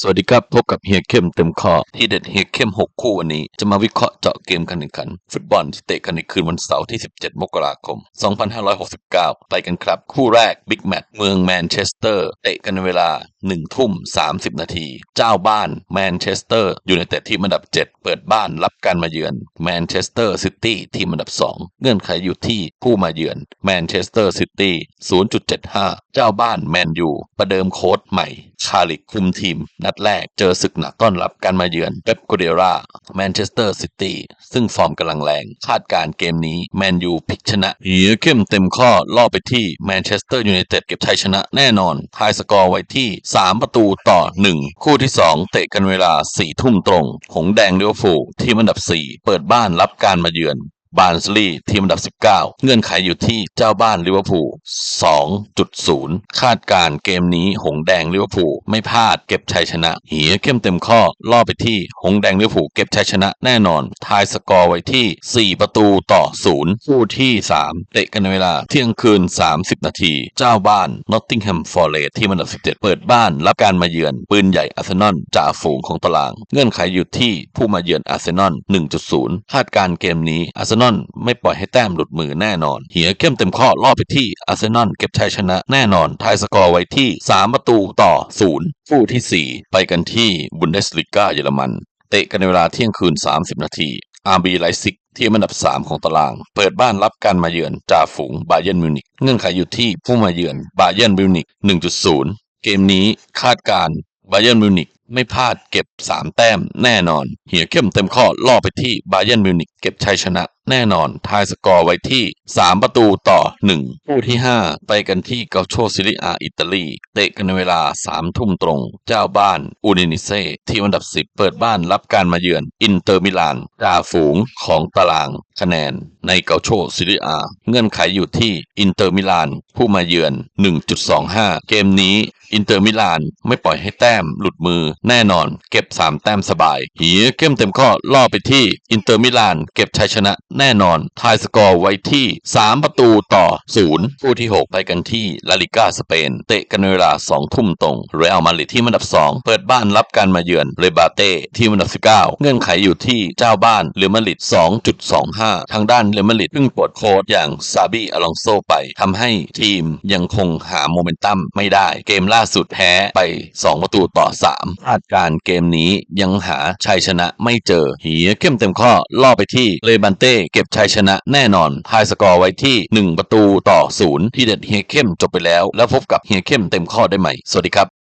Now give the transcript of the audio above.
สวัสดีครับ พบกับเฮียเข้มเต็มข้อที่เด็ดเฮียเข้ม 6 คู่วันนี้ จะมาวิเคราะห์เจาะเกมการแข่งขัน ฟุตบอลที่เตะกันในคืนวันเสาร์ที่ 17 มกราคม 2569 ไปกันครับ คู่แรกบิ๊กแมตช์เมืองแมนเชสเตอร์ เตะกันในเวลา1ทุ่ม30นาที เจ้าบ้านแมนเชสเตอร์อยู่ในเตะที่อันดับ 7 เปิดบ้านรับการมาเยือนแมนเชสเตอร์ซิตี้ทีมอันดับ 2 เงื่อนไขอยู่ที่ผู้มาเยือนแมนเชสเตอร์ซิตี้0.75 เจ้าบ้านแมนยูประเดิมโค้ดใหม่ คาลิกคุมทีม นัดแรกเจอศึกหนักต้อนรับการมาเยือนเป๊ปโกเดราแมนเชสเตอร์ซิตี้ซึ่งฟอร์มกำลังแรง คาดการเกมนี้แมนยูพลิกชนะเหียเข้มเต็มข้อล่อไปที่แมนเชสเตอร์ยูไนเต็ดเก็บชัยชนะแน่นอนทายสกอร์ไว้ที่3 ประตูต่อ 1 คู่ที่ 2 เตะกันเวลา 4 ทุ่มตรง หงแดงเลี้ยวฟูทีมอันดับ 4 เปิดบ้านรับการมาเยือน บาร์นสลีย์ทีมอันดับ 19 เงื่อนไขอยู่ที่เจ้าบ้านลิเวอร์พูล 2.0 คาดการเกมนี้หงแดงลิเวอร์พูลไม่พลาดเก็บชัยชนะ เหียเข้มเต็มข้อล่อไปที่หงแดงลิเวอร์พูลเก็บชัยชนะแน่นอน ทายสกอร์ไว้ที่ 4 ประตูต่อ 0 คู่ที่ 3 เตะกันในเวลาเที่ยงคืน 30 นาที เจ้าบ้านนอตติงแฮมฟอร์เรสทีมอันดับ 17 เปิดบ้านรับการมาเยือน ปืนใหญ่อาร์เซนอลจ่าฝูงของตาราง เงื่อนไขอยู่ที่ผู้มาเยือนอาร์เซนอล 1.0 คาดการเกมนี้อาร์เซนอลไม่ปล่อยให้แต้มหลุดมือแน่นอน เหียเข้มเต็มข้อล่อไปที่อาร์เซนอลเก็บชัยชนะแน่นอนทายสกอร์ไว้ที่ 3 ประตูต่อ 0 คู่ทีสี่ 4 ไปกันที่บุนเดสลิก้าเยอรมัน เตะกันในเวลาเที่ยงคืน 30 นาทีอาร์บีไลซิกที่อันดับ 3 ของตาราง เปิดบ้านรับการมาเยือนจ่าฝูงบาเยร์นมิวนิกเงื่อนไขอยู่ที่ผู้มาเยือนบาเยร์นมิวนิก1.0 เกมนี้คาดการบาเยร์นมิวนิกไม่พลาดเก็บ 3 แต้มแน่นอน เหียเข้มเต็มข้อล่อไปที่บาเยร์นมิวนิกเก็บชัยชนะ แน่นอนทายสกอร์ไว้ที่ 3 ประตูต่อ 1 คู่ที่ 5 ไปกันที่เกาโชซิลิอาอิตาลี เตะกันในเวลา 3 ทุ่มตรง เจ้าบ้านอูนินิเซ่ทีมอันดับ 10 เปิดบ้านรับการมาเยือน อินเตอร์มิลานจ่าฝูงของตารางคะแนนในเกาโชซิลิอา เงื่อนไขอยู่ที่อินเตอร์มิลาน ผู้มาเยือน 1.25 เกมนี้อินเตอร์มิลานไม่ปล่อยให้แต้มหลุดมือแน่นอน เก็บ 3 แต้มสบายเหียเข้มเต็มข้อล่อไปที่อินเตอร์มิลาน เก็บชัยชนะแน่นอนทายสกอร์ไว้ที่ 3 ประตูต่อ 0 คู่ที่ 6 ไปกันที่ลาลิก้าสเปน เตะกันเวลา 2 ทุ่มตรงเรอัลมาดริดที่อันดับ 2 เปิดบ้านรับการมาเยือนเรบาเต้ที่อันดับ 19 เงื่อนไขอยู่ที่เจ้าบ้านเรอัลมาดริด2.25 ทางด้านเรอัลมาดริดเพิ่งปลดโค้ชอย่างซาบีอลองโซไปทำให้ทีมยังคงหาโมเมนตัมไม่ได้ เกมล่าสุดแพ้ไป 2 ประตูต่อ 3คาดการเกมนี้ยังหาชัยชนะไม่เจอเหียเข้มเต็มข้อล่อไปที่เลบันเต้เก็บชัยชนะแน่นอนทายสกอร์ไว้ที่ 1 ประตูต่อ 0 ที่เด็ดเฮียเข้มจบไปแล้ว แล้วพบกับเฮียเข้มเต็มข้อได้ใหม่ สวัสดีครับ